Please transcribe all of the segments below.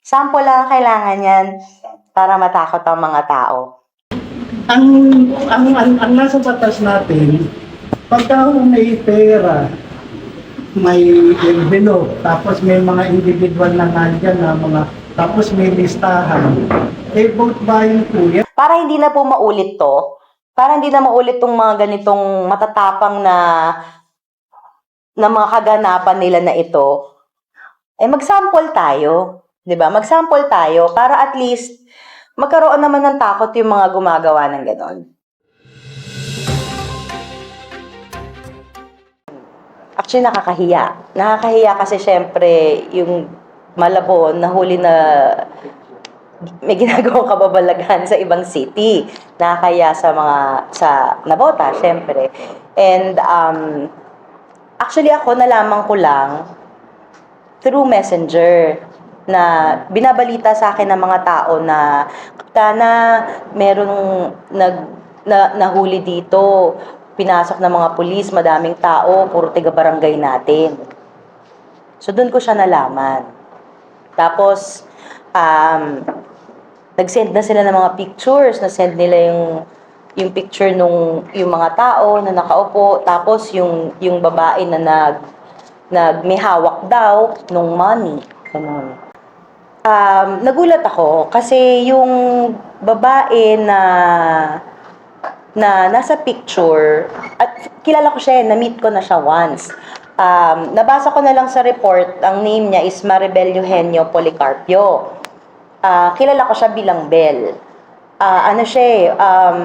Sample lang ang kailangan yan para matakot ang mga tao. ang, ang, ang, ang nasa batas natin, pagka may pera, may envelope, tapos may mga individual na nandyan na mga, tapos may listahan, eh vote buying po yan. Para hindi na po maulit to, para hindi na maulit tong mga ganitong matatapang na na mga kaganapan nila na ito, eh mag-sample tayo. 'Di ba? Mag-sample tayo para at least magkaroon naman ng takot yung mga gumagawa ng ganon. Actually, nakakahiya. Nakakahiya kasi syempre, yung Malabon, nahuli na may ginagawang kababalaghan sa ibang city. Nakakaya sa mga, sa nabota, syempre. And, um, actually ako, nalaman ko lang through messenger na binabalita sa akin ng mga tao na na merong nag na, nahuli dito. Pinasok ng mga pulis madaming tao puro tiga barangay natin. So doon ko siya nalaman. Tapos um, nag-send na sila ng mga pictures, na-send nila yung yung picture nung yung mga tao na nakaupo. Tapos yung yung babae na nag nag may hawak daw nung money ganun. Um, nagulat ako kasi yung babae na na nasa picture at kilala ko siya, eh, na-meet ko na siya once. Um, nabasa ko na lang sa report, ang name niya is Maribel Eugenio Policarpio. Ah, kilala ko siya bilang Bell. Ah, ano siya eh, um,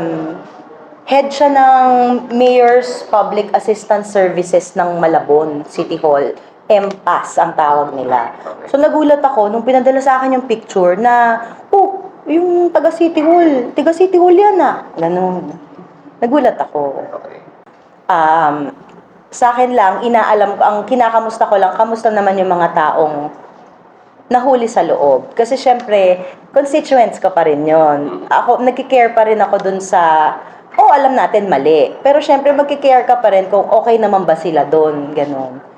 head siya ng Mayor's Public Assistance Services ng Malabon City Hall. MPAS ang tawag nila. So nagulat ako nung pinadala sa akin yung picture na, oh, yung taga City Hall, taga City Hall yan ah. Ganun. Nagulat ako. Um, sa akin lang, inaalam ko, ang kinakamusta ko lang, kamusta naman yung mga taong nahuli sa loob. Kasi syempre, constituents ko pa rin yon. Ako, nagkikare pa rin ako dun sa, oh, alam natin mali. Pero syempre, magkikare ka pa rin kung okay naman ba sila dun, ganun.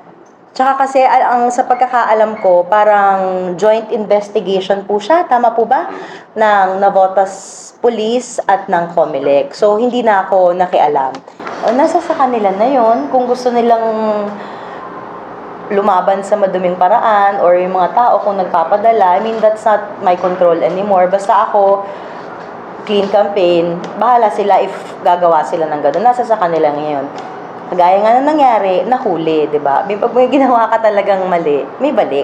Tsaka kasi ang sa pagkakaalam ko, parang joint investigation po siya, tama po ba? Ng Navotas Police at ng Comelec. So, hindi na ako nakialam. O, nasa sa kanila na yon Kung gusto nilang lumaban sa maduming paraan or yung mga tao kung nagpapadala, I mean, that's not my control anymore. Basta ako, clean campaign, bahala sila if gagawa sila ng gano'n. Nasa sa kanila ngayon. Kagaya nga na nangyari, nahuli, di ba? May- Pag may ginawa ka talagang mali, may balik.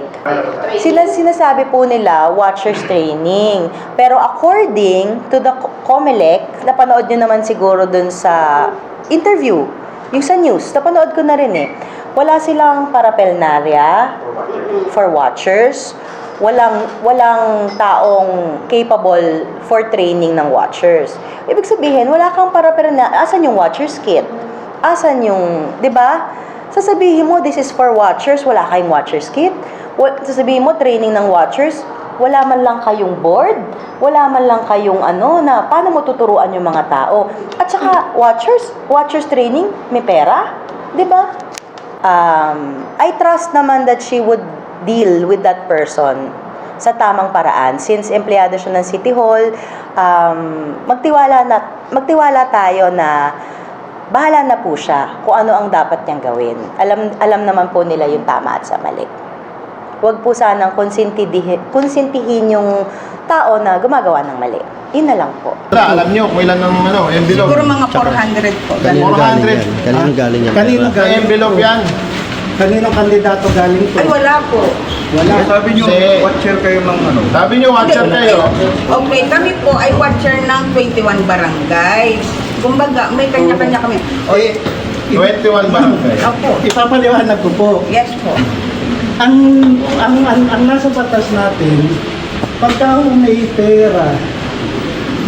Sila sinasabi po nila, watchers training. Pero according to the Co- COMELEC, napanood nyo naman siguro dun sa interview, yung sa news, napanood ko na rin eh. Wala silang parapelnarya for watchers. Walang walang taong capable for training ng watchers. Ibig sabihin, wala kang parapelnarya. Asan yung watchers kit? Asan yung, 'di ba? Sasabihin mo this is for watchers, wala kayong watchers kit. Wa- Sasabihin mo training ng watchers, wala man lang kayong board, wala man lang kayong ano na paano mo tuturuan yung mga tao. At saka watchers, watchers training, may pera, 'di ba? Um, I trust naman that she would deal with that person sa tamang paraan since empleyado siya ng City Hall um, magtiwala na magtiwala tayo na bahala na po siya kung ano ang dapat niyang gawin alam alam naman po nila yung tama at sa mali Huwag po sanang konsintihin, konsintihin yung tao na gumagawa ng mali. Yun na lang po. Wala, alam nyo kung ilan ng ano, envelope. Siguro mga 400 po. Kanino galing 400. yan? Kanino galing yan? Kanino? May envelope yan. Kaninong kandidato galing to? Ay, wala po. Wala. Sabi nyo, Kasi- watcher kayo ng ano. Sabi nyo, watcher kayo. Okay, kami po ay watcher ng 21 barangay. Kumbaga, may kanya-kanya kami. O, 21 barangay. Opo. Ipapaliwanag ko po. Yes po. Ang, ang, ang, ang nasa batas natin, pagka may pera,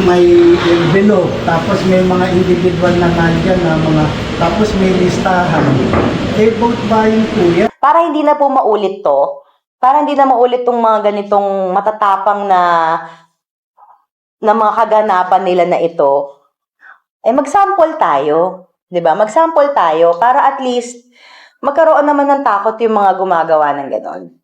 may envelope, tapos may mga individual na nandyan na mga, tapos may listahan, eh vote buying po yan. Para hindi na po maulit to, para hindi na maulit tong mga ganitong matatapang na na mga kaganapan nila na ito, eh mag-sample tayo. 'Di ba? Mag-sample tayo para at least magkaroon naman ng takot yung mga gumagawa ng ganon.